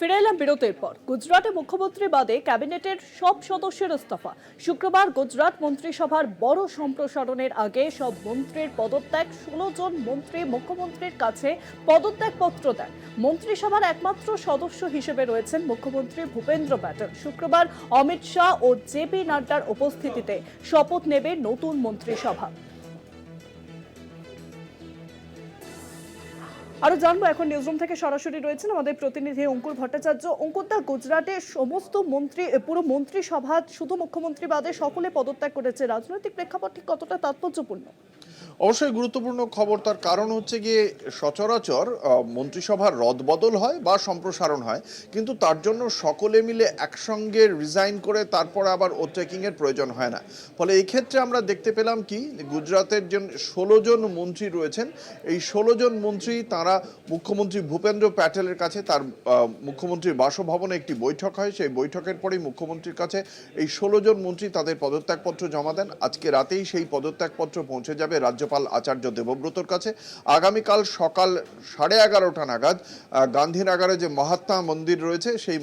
ফিরে এলাম বিরতির পর গুজরাটে মুখ্যমন্ত্রী বাদে ক্যাবিনেটের সব সদস্যের ইস্তফা। শুক্রবার গুজরাট মন্ত্রিসভার বড় সম্প্রসারণের আগে সব মন্ত্রীর পদত্যাগ, ষোলো জন মন্ত্রী মুখ্যমন্ত্রীর কাছে পদত্যাগপত্র দেন। মন্ত্রিসভার একমাত্র সদস্য হিসেবে রয়েছেন মুখ্যমন্ত্রী ভূপেন্দ্র প্যাটেল শুক্রবার অমিত শাহ ও জেপি নাড্ডার উপস্থিতিতে শপথ নেবে নতুন মন্ত্রিসভা। আরও জানব, এখন নিউজরুম থেকে সরাসরি রয়েছেন আমাদের প্রতিনিধি অঙ্কুর ভট্টাচার্য। অঙ্কুরদা গুজরাটে সমস্ত মন্ত্রী পুরো মন্ত্রিসভা, শুধু মুখ্যমন্ত্রী বাদে সকলে পদত্যাগ করেছে। রাজনৈতিক প্রেক্ষাপট ঠিক কতটা তাৎপর্যপূর্ণ? অবশ্যই গুরুত্বপূর্ণ খবর, তার কারণ হচ্ছে গিয়ে সচরাচর মন্ত্রিসভার রদবদল হয় বা সম্প্রসারণ হয়। কিন্তু তার জন্য সকলে মিলে একসঙ্গে রিজাইন করে তারপর আবার ওটেকিং এর প্রয়োজন হয় না। ফলে এই ক্ষেত্রে আমরা দেখতে পেলাম কি, গুজরাতের যে ষোলো জন মন্ত্রী রয়েছেন। এই ষোলো জন মন্ত্রী, তারা মুখ্যমন্ত্রী ভূপেন্দ্র প্যাটেলের কাছে তার মুখ্যমন্ত্রীর বাসভবনে একটি বৈঠক হয়। সেই বৈঠকের পরেই মুখ্যমন্ত্রীর কাছে এই ষোলো জন মন্ত্রী তাদের পদত্যাগপত্র জমা দেন। আজকে রাতেই সেই পদত্যাগপত্র পৌঁছে যাবে রাজ্যপাল আচার্য দেবব্রতর কাছে। আগামীকাল সকাল সাড়ে এগারোটা নাগাদ গান্ধীনগরে যে মহাত্মা মন্দির রয়েছে, সেই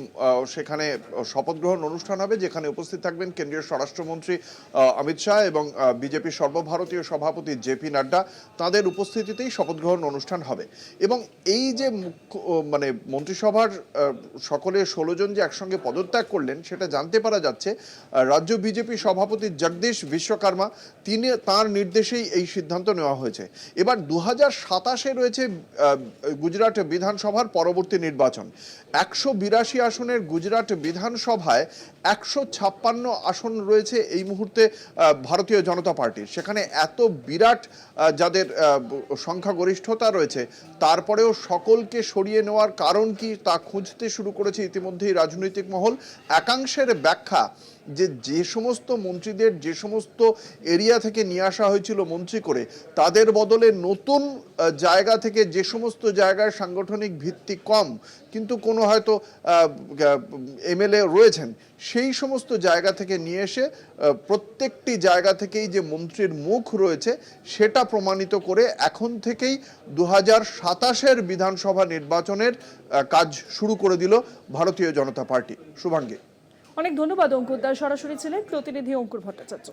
সেখানে শপথ গ্রহণ অনুষ্ঠান হবে, যেখানে উপস্থিত থাকবেন কেন্দ্রীয় স্বরাষ্ট্রমন্ত্রী অমিত শাহ এবং বিজেপির সর্বভারতীয় সভাপতি জেপি নাড্ডা। তাদের উপস্থিতিতেই শপথ গ্রহণ অনুষ্ঠান হবে। এবং এই যে মুখ্য মানে মন্ত্রিসভার সকলে ষোলো জন যে একসঙ্গে পদত্যাগ করলেন, সেটা জানতে পারা যাচ্ছে রাজ্য বিজেপি সভাপতি জগদীশ বিশ্বকর্মা, তিনি তার নির্দেশেই এই সিদ্ধান্ত নেওয়া হয়েছে। এবার দু হাজার সাতাশে রয়েছে গুজরাট বিধানসভার পরবর্তী নির্বাচন। একশো বিরাশি আসনের গুজরাট বিধানসভায় একশো ছাপ্পান্ন আসন রয়েছে এই মুহূর্তে ভারতীয় জনতা পার্টির। সেখানে এত বিরাট যাদের সংখ্যাগরিষ্ঠতা রয়েছে, তারপরেও সকলকে সরিয়ে নেওয়ার কারণ কি তা খুঁজতে শুরু করেছে ইতিমধ্যেই রাজনৈতিক মহল। একাংশের ব্যাখ্যা যে যে সমস্ত মন্ত্রীদের, যে সমস্ত এরিয়া থেকে নিয়ে আসা হয়েছিল মন্ত্রী করে তাদের বদলে নতুন জায়গা থেকে যে সমস্ত জায়গায় সাংগঠনিক ভিত্তি কম, কিন্তু কোনো হয়তো এমএলএ রয়েছেন, সেই সমস্ত জায়গা থেকে নিয়ে এসে প্রত্যেকটি জায়গা থেকেই যে মন্ত্রীর মুখ রয়েছে, সেটা প্রমাণিত করে এখন থেকেই দু হাজার সাতাশের বিধানসভা নির্বাচনের কাজ শুরু করে দিল ভারতীয় জনতা পার্টি। শুভাঙ্গী। অনেক ধন্যবাদ, অঙ্কুর দা। সরাসরি ছিলেন প্রতিনিধি অঙ্কুর ভট্টাচার্য।